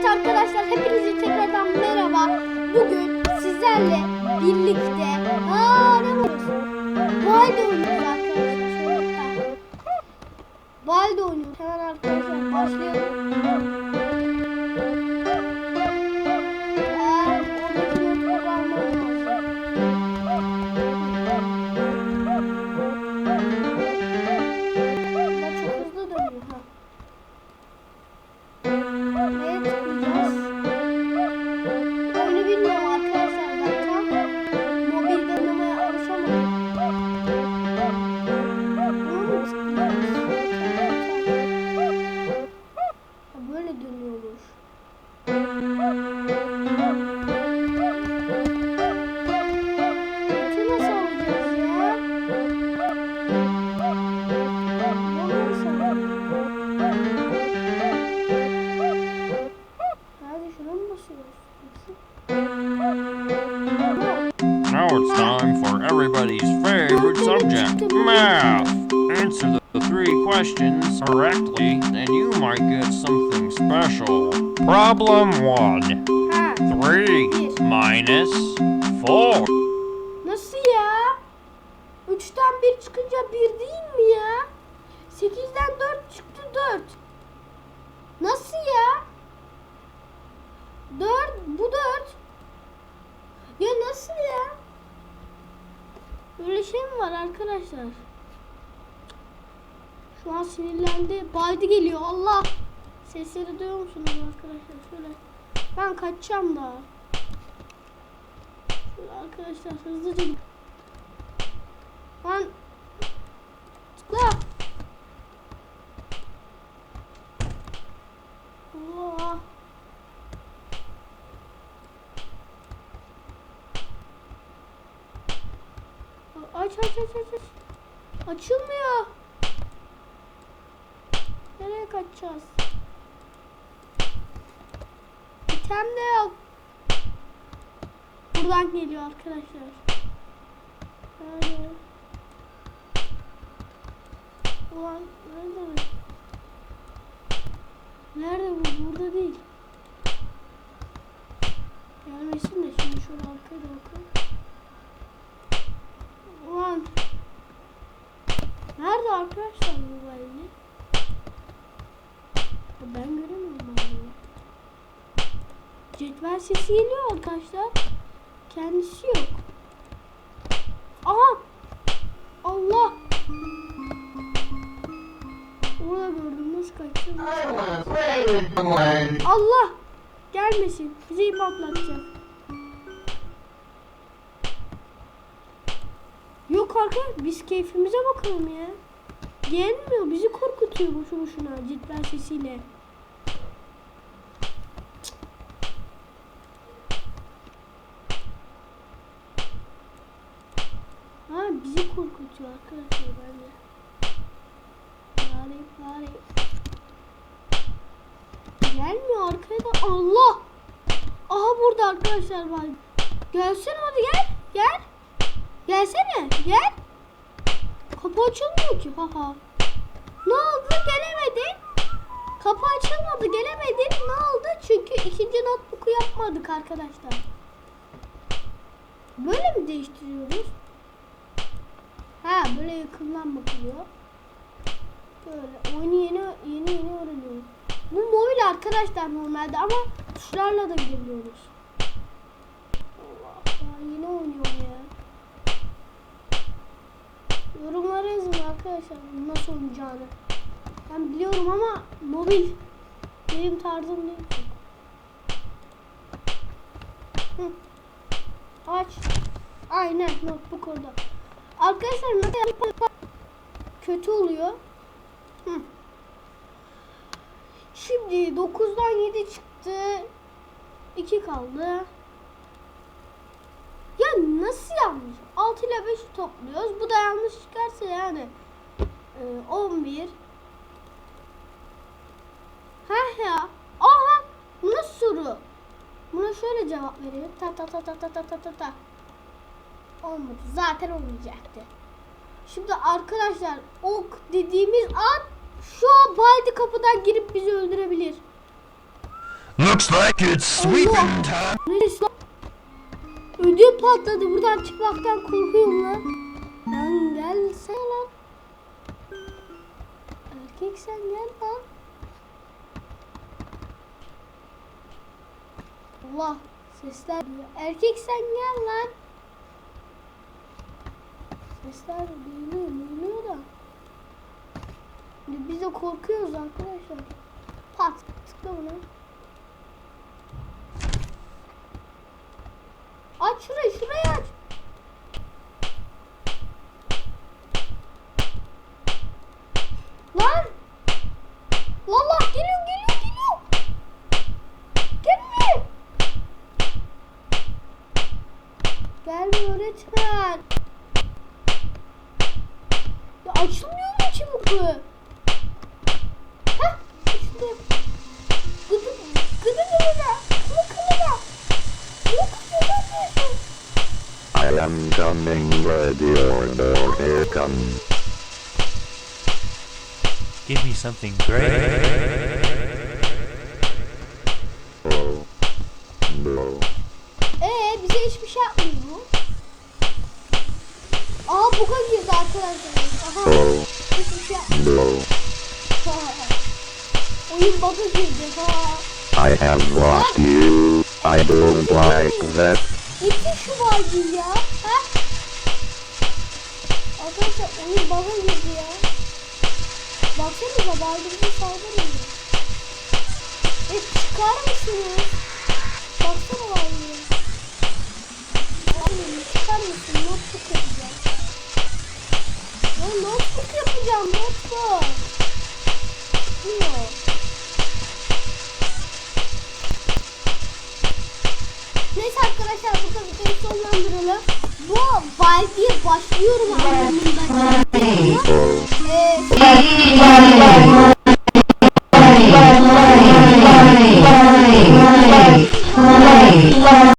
Evet arkadaşlar hepinize tekrardan merhaba. Bugün sizlerle birlikte var? Balde oynuyoruz arkadaşlar. Balde oynuyoruz. Hemen arkadaşlar başlayalım. Favorite math. Answer the, the three questions correctly, and you might get something special. Problem one. Three minus four. Böyle şey mi var arkadaşlar? Şu an sinirlendi. Baydı geliyor. Allah. Sesleri duyuyor musunuz arkadaşlar? Şöyle. Ben kaçacağım daha. Şöyle arkadaşlar hızlıca. Lan tıkla. Allah. Aç aç aç aç aç. Açılmıyor. Nereye kaçacağız? İtem de yok. Buradan geliyor arkadaşlar. Nerede? Ulan nerede? Nerede bu? Burada değil. Gelmesin de şimdi şöyle arkaya bakalım. Ulan. Nerede arkadaşlar belli? Ben göremiyorum abi. Cetvel sesi geliyor arkadaşlar. Kendisi yok. Aha! Allah! Orada gördüm nasıl kaçacağım? Allah! Gelmesin. Bizi patlatacak. Yok arkadaş biz keyfimize bakalım ya. Gelmiyor bizi korkutuyor boşu boşuna cetvel sesiyle. Ha bizi korkutuyor arkadaşlar bence. Bari bari. Gelmiyor arkaya da Allah. Aha burada arkadaşlar var. Gelsene hadi gel. Gel. Gelsene gel. Kapı açılmıyor ki haha. Ne oldu gelemedin? Kapı açılmadı gelemedin. Ne oldu? Çünkü ikinci notebook'u yapmadık arkadaşlar. Böyle mi değiştiriyoruz? Ha böyle yakından bakılıyor. Böyle oyunu yeni yeni yeni öğreniyorum. Bu mobil arkadaşlar normalde ama tuşlarla da girebiliyoruz. Allah ya yeni oynuyorum ya. Arkadaşlar nasıl oynayacağını. Ben biliyorum ama mobil benim tarzım değil. Hı. Aç. Aynen notebook orada. Arkadaşlar mesela kötü oluyor. Hı. Şimdi 9'dan 7 çıktı. 2 kaldı. Ya nasıl yanlış? 6 ile 5'i topluyoruz. Bu da yanlış çıkarsa yani 11. Ha ya. Aha! Bu nasıl soru? Buna şöyle cevap veriyor. Ta ta ta ta ta ta ta ta ta. Olmadı. Zaten olmayacaktı. Şimdi arkadaşlar ok dediğimiz an şu an Baldi kapıdan girip bizi öldürebilir. Looks like it's sweeping time. Neresi lan? Ödüm patladı. Buradan çıkmaktan korkuyorum lan. Lan gelsene lan. Erkek sen gel lan. Allah sesler duyuyor. Erkek sen gel lan. Sesler duyuluyor, duyuluyor da. Biz de korkuyoruz arkadaşlar. Pat tıkla buna. I am coming ready order here come. Give me something great. Oyun buga girdi. Ha. I have lost you. I don't like that. Gitti şu balcı ya. Ha? Arkadaşlar oyun buga girdi ya. Baksanıza balcı bizi saldırmıyor. E çıkar mısınız? Baksana. Abi çıkar mısın? yapacağım Mutlu? Diyor. Neyse arkadaşlar burada videoyu sonlandıralım. Bu Valdi'ye başlıyorum. Anlamında. Ee,